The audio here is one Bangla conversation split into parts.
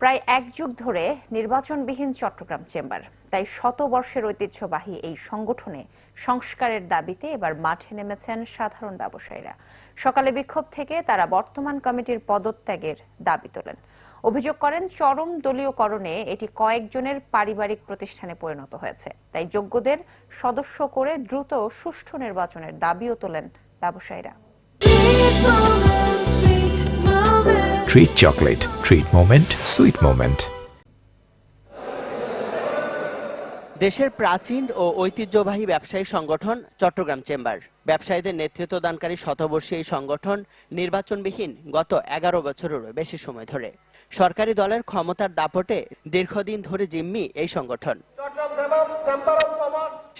প্রায় এক যুগ ধরে নির্বাচনবিহীন চট্টগ্রাম চেম্বার। তাই শত বর্ষের ঐতিহ্যবাহী এই সংগঠনে সংস্কারের দাবিতে এবার মাঠে নেমেছেন সাধারণ ব্যবসায়ীরা। সকালে বিক্ষোভ থেকে তারা বর্তমান কমিটির পদত্যাগের দাবি তোলেন। অভিযোগ করেন, চরম দলীয়করণে এটি কয়েকজনের পারিবারিক প্রতিষ্ঠানে পরিণত হয়েছে। তাই যোগ্যদের সদস্য করে দ্রুত সুষ্ঠু নির্বাচনের দাবিও তোলেন ব্যবসায়ীরা। Treat chocolate. Treat moment. Sweet moment. দেশের প্রাচীন ও ঐতিহ্যবাহী ব্যবসায়ী সংগঠন চট্টগ্রাম চেম্বার ব্যবসায়ীদের নেতৃত্ব দানকারী শতবর্ষী এই সংগঠন নির্বাচনবিহীন গত এগারো বছরেরও বেশি সময় ধরে সরকারি দলের ক্ষমতার দাপটে দীর্ঘদিন ধরে জিম্মি এই সংগঠন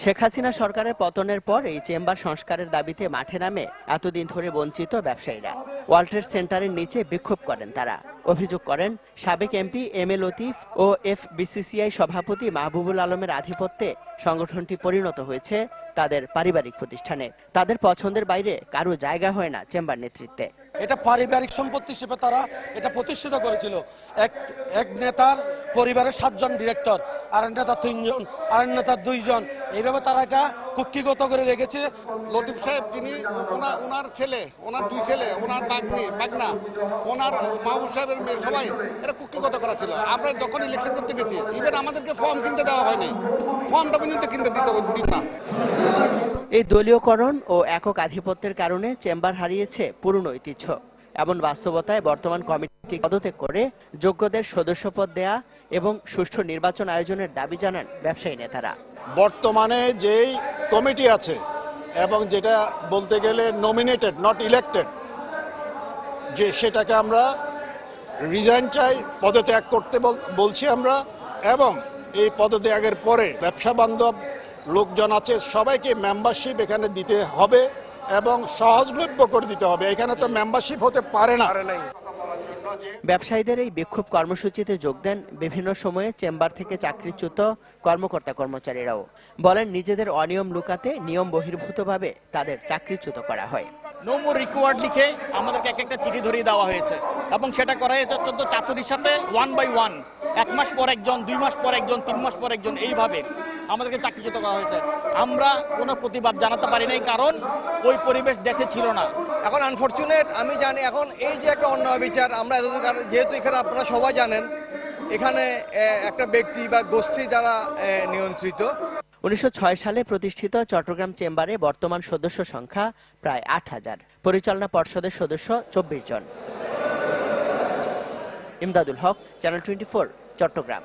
শেখ হাসিনা সরকারের পতনের পর এই চেম্বার সংস্কারের দাবিতে মাঠে নামে এতদিন ধরে বঞ্চিত ব্যবসায়ীরা। ওয়ার্ল্ড সেন্টারের নিচে বিক্ষোভ করেন তারা। অভিযোগ করেন, সাবেক এমপি এম এ লতিফ ও এফ বিসিসিআই সভাপতি মাহবুবুল আলমের আধিপত্যে সংগঠনটি পরিণত হয়েছে তাদের পারিবারিক প্রতিষ্ঠানে। তাদের পছন্দের বাইরে কারও জায়গা হয় না চেম্বার নেতৃত্বে। এটা পারিবারিক সম্পত্তি হিসেবে তারা এটা প্রতিষ্ঠিত করেছিল। এক এক নেতার পরিবারের সাতজন ডিরেক্টর আর তিনজন আর দুইজন। এইভাবে তারা এটা কুক্ষিগত করে রেখেছে। লতিফ সাহেব তিনি ওনার ওনার ছেলে ওনার দুই ছেলে ওনার বাগনি বাগনা ওনার মাহবুব সাহেবের মেয়ে সবাই এটা কুক্ষিগত করা ছিল। আমরা যখন ইলেকশন করতে গেছি ইভেন আমাদেরকে ফর্ম কিনতে দেওয়া হয়নি। ফর্মটা পর্যন্ত কিনতে দিতে দিন না। এই দলীয়করণ ও একক আধিপত্যের কারণে চেম্বার হারিয়েছে পুরনো ঐতিহ্য। এমন বাস্তবতায় বর্তমান কমিটি পদত্যাগ করে যোগ্যদের সদস্যপদ দেয়া এবং সুষ্ঠু নির্বাচন আয়োজনের দাবি জানান ব্যবসায়ী নেতারা। বর্তমানে যেই কমিটি আছে এবং যেটা বলতে গেলে নমিনেটেড নট ইলেক্টেড যে সেটাকে আমরা রিজাইন চাই, পদত্যাগ করতে বলছি আমরা এবং এই পদত্যাগের পরে ব্যবসা বান্ধব লোকজন আছে, সবাইকে মেম্বারশিপ এখানে দিতে হবে। এবং সহজলভ্য করে দিতে হবে। এখানে তো মেম্বারশিপ হতে পারে না। ব্যবসায়ীদের এই বিক্ষোভ কর্মসূচিতে যোগ দেন বিভিন্ন সময়ে চেম্বার থেকে চাকরিচ্যুত কর্মকর্তা কর্মচারীরাও। বলেন নিজেদের অনিয়ম লুকাতে নিয়ম বহির্ভূতভাবে তাদের চাকরিচ্যুত করা হয়। নো মোর রিকোয়ার্ড লিখে আমাদেরকে এক একটা চিঠি ধরিয়ে দেওয়া হয়েছে। এবং সেটা করা হয়েছে অত্যন্ত চাতুরির সাথে ওয়ান বাই ওয়ান এক মাস পর একজন, দুই মাস পর একজন, তিন মাস পর একজন, এইভাবে আমাদেরকে চাকরিচ্যুত করা হয়েছে। আমরা কোনো প্রতিবাদ জানাতে পারি নাই, কারণ ওই পরিবেশ দেশে ছিল না। এখন আনফরচুনেট আমি জানি, এখন এই যে একটা অন্য বিচার, আমরা এতদিন যেহেতু এখানে আপনারা সবাই জানেন, এখানে একটা ব্যক্তি বা গোষ্ঠী দ্বারা নিয়ন্ত্রিত। উনিশশো ছয় সালে প্রতিষ্ঠিত চট্টগ্রাম চেম্বারে বর্তমান সদস্য সংখ্যা প্রায় আট হাজার। পরিচালনা পর্ষদের সদস্য চব্বিশ জন। Imdadul Haque, channel twenty Chittagong.